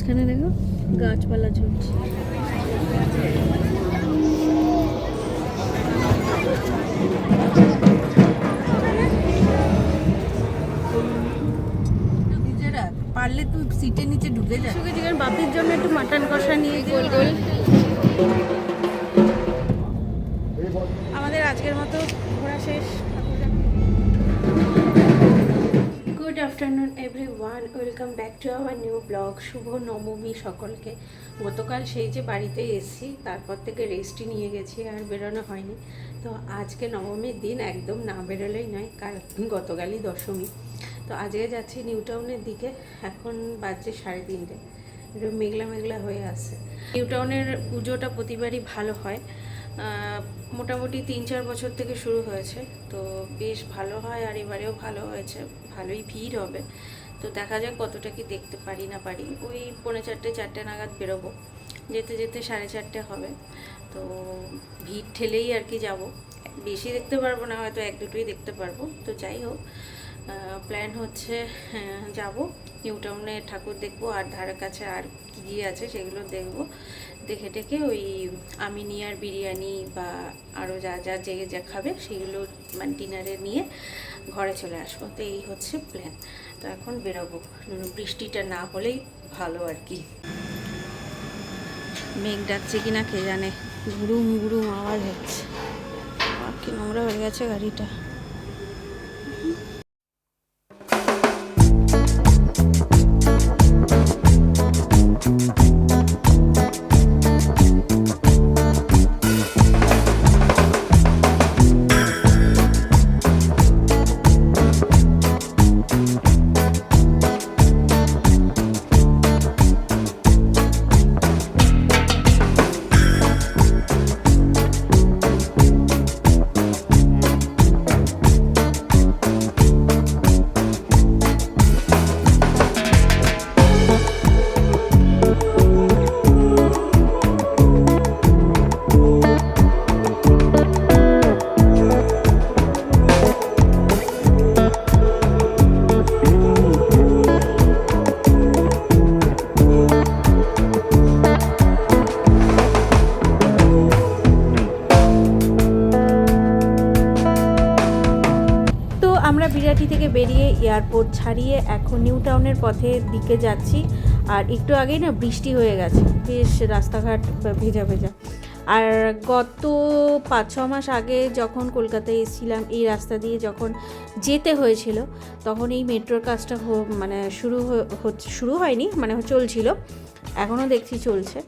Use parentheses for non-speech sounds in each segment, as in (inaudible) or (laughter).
মাঝখানে দেখো গাছপালা ঝুলছে। পারলে তুই সিটের নিচে ঢুকে যা। সুখে চিকেন বাপির জন্য একটু মাটন কষা নিয়ে গোল গোল। আমাদের আজকের মতো ঘোরা শেষ। Afternoon everyone welcome back to our new blog শুভ নবমী সকলকে। গতকাল সেই যে বাড়িতে এসেছি, তারপর থেকে রেস্টই নিয়ে গেছি, আর বেরোনো হয়নি। তো আজকে নবমীর দিন, একদম না বেরোলেই নয়, কাল গতকালই দশমী। তো আজকে যাচ্ছি নিউ টাউনের দিকে, এখন বাজছে সাড়ে তিনটে। মেঘলা মেঘলা হয়ে আছে। নিউ টাউনের পুজোটা প্রতিবারই ভালো হয়। মোটামুটি তিন চার বছর থেকে শুরু হয়েছে। তো বেশ ভালো হয় আর এবারেও ভালো হয়েছে। ভালোই ভিড় হবে। তো দেখা যাক কতটা কি দেখতে পারি না পারি। ওই পৌনে চারটে চারটে নাগাদ বেরোবো। যেতে যেতে সাড়ে চারটে হবে। তো ভিড় ঠেলেই আর কি যাব। বেশি দেখতে পারব না, হয়তো এক দুটোই দেখতে পারব। তো যাই হোক প্ল্যান হচ্ছে যাব। নিউ টাউনে ঠাকুর দেখব, আর ধারে কাছে আর কী কী আছে সেগুলো দেখব। দেখে টেকে ওই আমিনিয়ার বিরিয়ানি বা আরও যা যা যে যা খাবে সেগুলো মানে ডিনারে নিয়ে ঘরে চলে আসব। তো এই হচ্ছে প্ল্যান তো এখন বেরোবো। বৃষ্টিটা না হলেই ভালো আর কি। মেঘ ডাকছে কিনা কে জানে। গুরুম গুরুম আওয়াজ হচ্ছে। আর কি নোংরা হয়ে গেছে গাড়িটা। এয়ারপোর্ট ছাড়িয়ে এখন নিউ টাউনের পথে দিকে যাচ্ছি। আর একটু আগেই না বৃষ্টি হয়ে গেছে। বেশ রাস্তাঘাট ভেজা ভেজা। আর গত পাঁচ ছ মাস আগে যখন কলকাতায় এসেছিলাম, এই রাস্তা দিয়ে যখন যেতে হয়েছিল, তখন এই মেট্রোর কাজটা মানে শুরু শুরু হয়নি মানে চলছিল। এখনও দেখছি চলছে।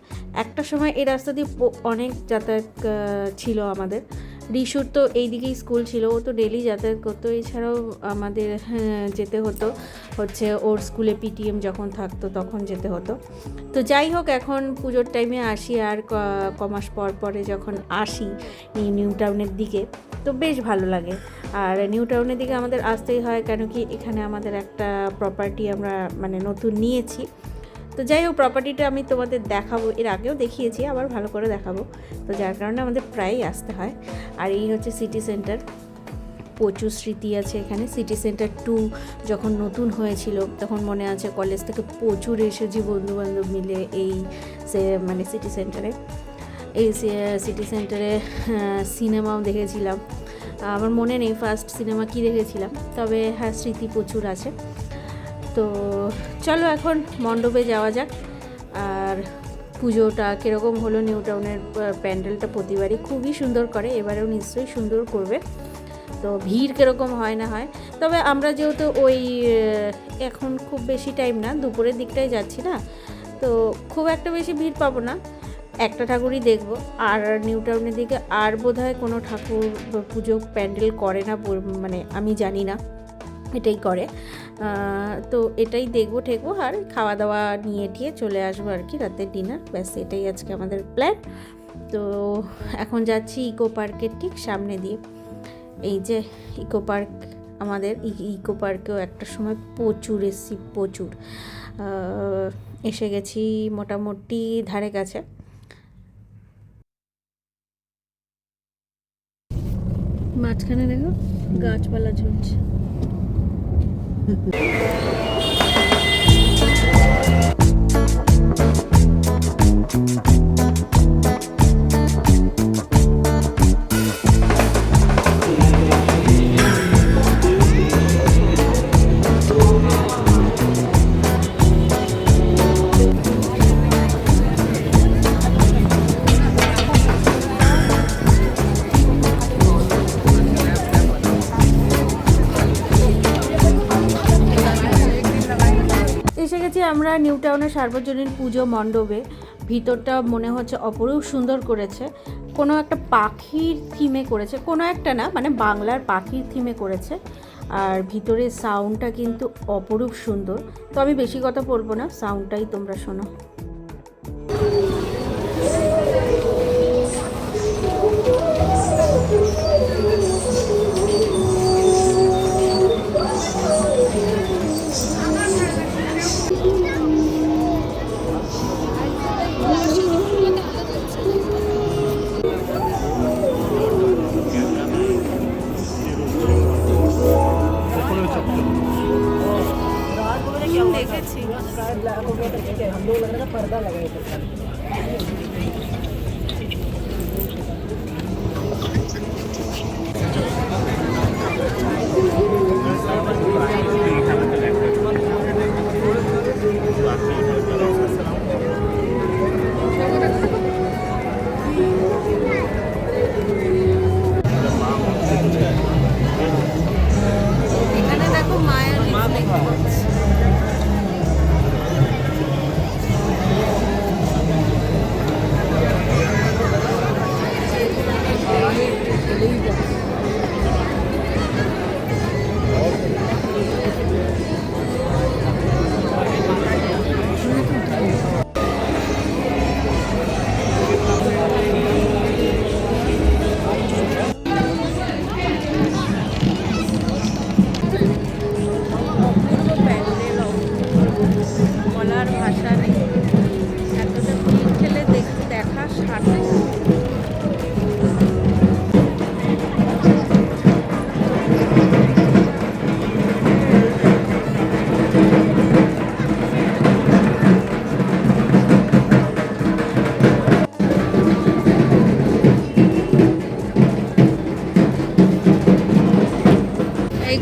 একটা সময় এই রাস্তা দিয়ে অনেক যাতায়াত ছিল আমাদের। রিশুর তো এই দিকেই স্কুল ছিল ও তো ডেলি যাতায়াত করতো। এছাড়াও আমাদের হ্যাঁ, যেতে হতো। হচ্ছে ওর স্কুলে পিটিএম যখন থাকতো তখন যেতে হতো। তো যাই হোক এখন পুজোর টাইমে আসি আর কমাস পর পরে যখন আসি এই নিউ টাউনের দিকে তো বেশ ভালো লাগে। আর নিউ টাউনের দিকে আমাদের আসতেই হয় কেন কি এখানে আমাদের একটা প্রপার্টি আমরা মানে নতুন নিয়েছি। তো যাই হোক প্রপার্টিটা আমি তোমাদের দেখাবো। এর আগেও দেখিয়েছি, আবার ভালো করে দেখাবো। তো যার কারণে আমাদের প্রায়ই আসতে হয়। আর এই হচ্ছে সিটি সেন্টার প্রচুর স্মৃতি আছে এখানে। সিটি সেন্টার টু যখন নতুন হয়েছিল, তখন মনে আছে কলেজ থেকে প্রচুর এসেছি বন্ধুবান্ধব মিলে এই মানে সিটি সেন্টারে এই সিটি সেন্টারে সিনেমাও দেখেছিলাম। আমার মনে নেই ফার্স্ট সিনেমা কী দেখেছিলাম? তবে হ্যাঁ স্মৃতি প্রচুর আছে। তো চলো এখন মণ্ডপে যাওয়া যাক। আর পুজোটা কীরকম হলো নিউ টাউনের প্যান্ডেলটা প্রতিবারই খুবই সুন্দর করে, এবারেও নিশ্চয়ই সুন্দর করবে। তো ভিড় কীরকম হয় না হয়। তবে আমরা যেহেতু ওই এখন খুব বেশি টাইম না, দুপুরের দিকটাই যাচ্ছি না, তো খুব একটা বেশি ভিড় পাবো না। একটা ঠাকুরই দেখব। আর নিউ টাউনের দিকে আর বোধহয় কোনো ঠাকুর পুজো প্যান্ডেল করে না মানে আমি জানি না। এটাই করে। তো এটাই দেখব ঠেকবো আর খাওয়া দাওয়া নিয়ে টিয়ে চলে আসব আর কি রাতের ডিনার ব্যাস, এটাই আজকে আমাদের প্ল্যান তো এখন যাচ্ছি ইকো পার্কের ঠিক সামনে দিয়ে। এই যে ইকো পার্ক আমাদের ইকো পার্কেও একটা সময় প্রচুর এসছি প্রচুর। এসে গেছি মোটামুটি ধারে কাছে। মাঝখানে দেখো গাছপালা ঝুলছে। Thank (laughs) you. আমরা নিউ টাউনের সার্বজনীন পুজো মণ্ডপে ভিতরটা মনে হচ্ছে অপরূপ সুন্দর করেছে। কোনো একটা পাখির থিমে করেছে, কোনো একটা না মানে বাংলার পাখির থিমে করেছে। আর ভিতরের সাউন্ডটা কিন্তু অপরূপ সুন্দর। তো আমি বেশি কথা বলব না সাউন্ডটাই তোমরা শোনো।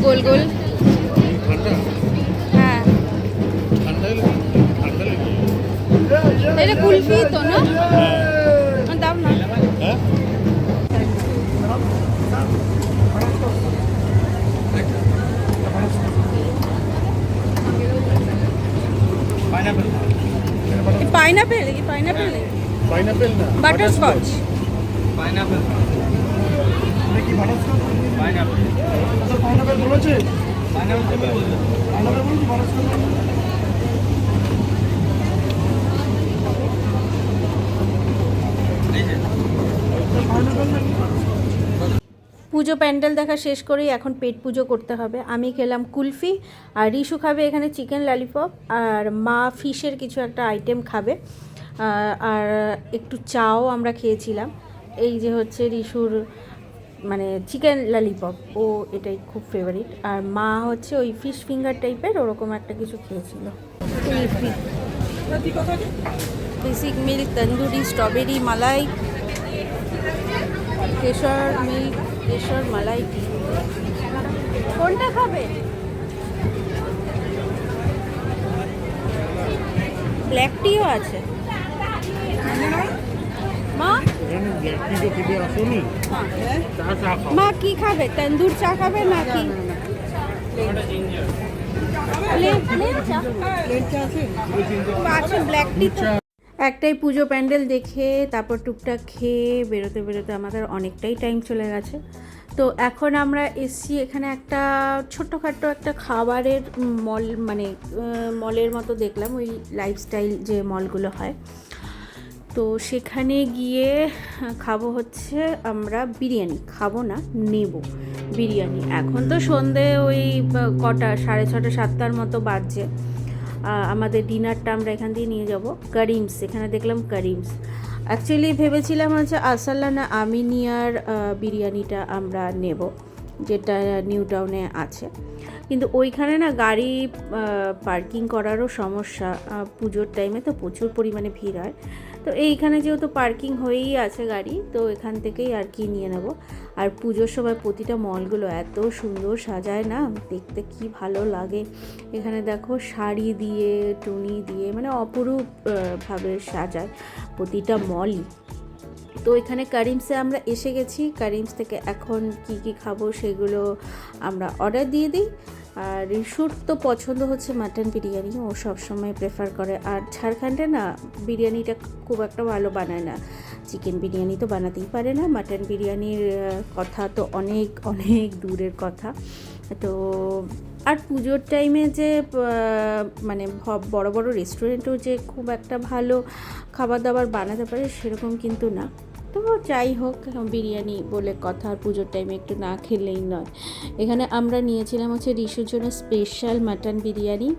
এই গোল গোল ঠান্ডা হ্যাঁ ঠান্ডা লেগে ঠান্ডা লেগে এটা কুলফি তো না দাও না হ্যাঁ পাইনাপেল পাইনাপেল কি পাইনাপেল পাইনাপেল না বাটারস্কচ পাইনাপেল পুজো প্যান্ডেল দেখা শেষ করেই এখন পেট পুজো করতে হবে। আমি খেলাম কুলফি আর রিশু খাবে এখানে চিকেন ললিপপ আর মা ফিশের কিছু একটা আইটেম খাবে। আর একটু চাও আমরা খেয়েছিলাম। এই যে হচ্ছে রিশুর মানে চিকেন ললিপপ ও এটাই খুব ফেভারিট আর মা হচ্ছে ওই ফিশ ফিঙ্গার টাইপের ওরকম একটা কিছু খেয়েছিল। Basic milk tandoori strawberry malai kesar milk kesar মালাই কোনটা খাবে? ব্ল্যাক টিও আছে। মা? কি খাবে? তন্দুর চা খাবে না কি প্লেন প্লেন চা আছে ব্ল্যাক তো একটাই পুজো প্যান্ডেল দেখে, তারপর টুকটাক খেয়ে বেরোতে বেরোতে আমাদের অনেকটাই টাইম চলে গেছে। তো এখন আমরা এসছি এখানে একটা ছোট্টখাট্ট একটা খাবারের মল মানে মলের মতো দেখলাম, ওই লাইফস্টাইল যে মলগুলো হয়। তো সেখানে গিয়ে খাব হচ্ছে আমরা বিরিয়ানি। খাব না, নেব বিরিয়ানি। এখন তো সন্ধে ওই কটা, সাড়ে ছটা, সাতটার মতো বাজছে। আমাদের ডিনারটা আমরা এখান দিয়ে নিয়ে যাব। করিমস, এখানে দেখলাম করিমস। অ্যাকচুয়ালি ভেবেছিলাম হচ্ছে আসাল্লা না আমিনিয়ার বিরিয়ানিটা আমরা নেব, যেটা নিউ টাউনে আছে। কিন্তু ওইখানে না গাড়ি পার্কিং করারও সমস্যা। পুজোর টাইমে তো প্রচুর পরিমাণে ভিড় হয়। তো এইখানে যেহেতু পার্কিং হয়েই আছে গাড়ি, তো এখান থেকেই আর কি নিয়ে নেব। আর পুজোর সময় প্রতিটা মলগুলো এত সুন্দর সাজায় না, দেখতে কি ভালো লাগে। এখানে দেখো শাড়ি দিয়ে, টুনি দিয়ে মানে অপরূপভাবে সাজায় প্রতিটা মলই। তো এখানে কারিমসে আমরা এসে গেছি, কারিমস থেকে এখন কি কি খাব সেগুলো আমরা অর্ডার দিয়ে দিই। আর রিশুর তো পছন্দ হচ্ছে মাটন বিরিয়ানি, ও সবসময় প্রেফার করে। আর ঝাড়খণ্ডে না, বিরিয়ানিটা খুব একটা ভালো বানায় না। চিকেন বিরিয়ানি তো বানাতেই পারে না, মাটন বিরিয়ানির কথা তো অনেক অনেক দূরের কথা। তো, আর পুজোর টাইমে যে মানে বড় বড় রেস্টুরেন্টেও যে খুব একটা ভালো খাবার দাবার বানাতে পারে, সেরকম কিন্তু না। তো যাই হোক, বিরিয়ানি বলে কথা, আর পুজোর টাইমে একটু না খেলেই নয়। এখানে আমরা নিয়েছিলাম হচ্ছে রিশুর জন্য স্পেশাল মাটন বিরিয়ানি,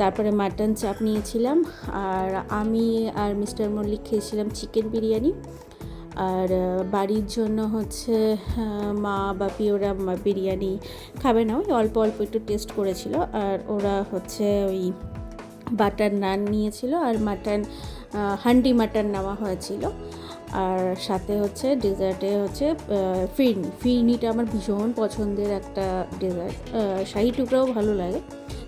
তারপরে মাটন চাপ নিয়েছিলাম, আর আমি আর মিস্টার মল্লিক খেয়েছিলাম চিকেন বিরিয়ানি, আর বাড়ির জন্য হচ্ছে মা বাপি ওরা বিরিয়ানি খাবে না, ওই অল্প অল্প একটু টেস্ট করেছিল, আর ওরা হচ্ছে ওই বাটার নান নিয়েছিল, আর মাটন হান্ডি মাটন নেওয়া হয়েছিল। আর সাথে হচ্ছে ডেজার্টে হচ্ছে ফিরনি। ফিরনিটা আমার ভীষণ পছন্দের একটা ডেজার্ট। শাহি টুকরাও ভালো লাগে।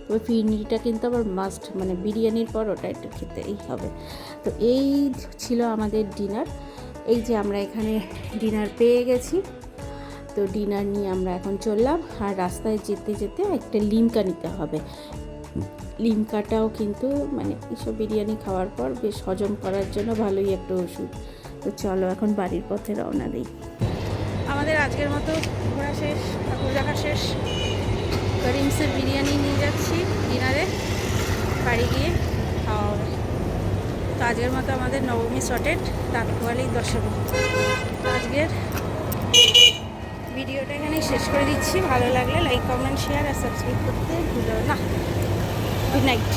তবে ফিরনিটা কিন্তু আবার মাস্ট মানে বিরিয়ানির পর ওটা একটু খেতেই হবে। তো এই ছিল আমাদের ডিনার। এই যে আমরা এখানে ডিনার পেয়ে গেছি। তো ডিনার নিয়ে আমরা এখন চললাম। আর রাস্তায় যেতে যেতে একটা লিমকা নিতে হবে। লিমকাটাও কিন্তু মানে এসব বিরিয়ানি খাওয়ার পর বেশ হজম করার জন্য ভালোই একটা ওষুধ। তো চলো এখন বাড়ির পথে রওনা দিই। আমাদের আজকের মতো ঘোরা শেষ, ঠাকুর দেখা শেষ। করিমসের বিরিয়ানি নিয়ে যাচ্ছি ডিনারে। বাড়ি গিয়ে খাওয়া হবে। তো আজকের মতো আমাদের নবমী শটেড রাত পোয়ালেই দশমী আজকের ভিডিওটা এখানেই শেষ করে দিচ্ছি। ভালো লাগলে লাইক কমেন্ট শেয়ার আর সাবস্ক্রাইব করতে ভুলো না। Good night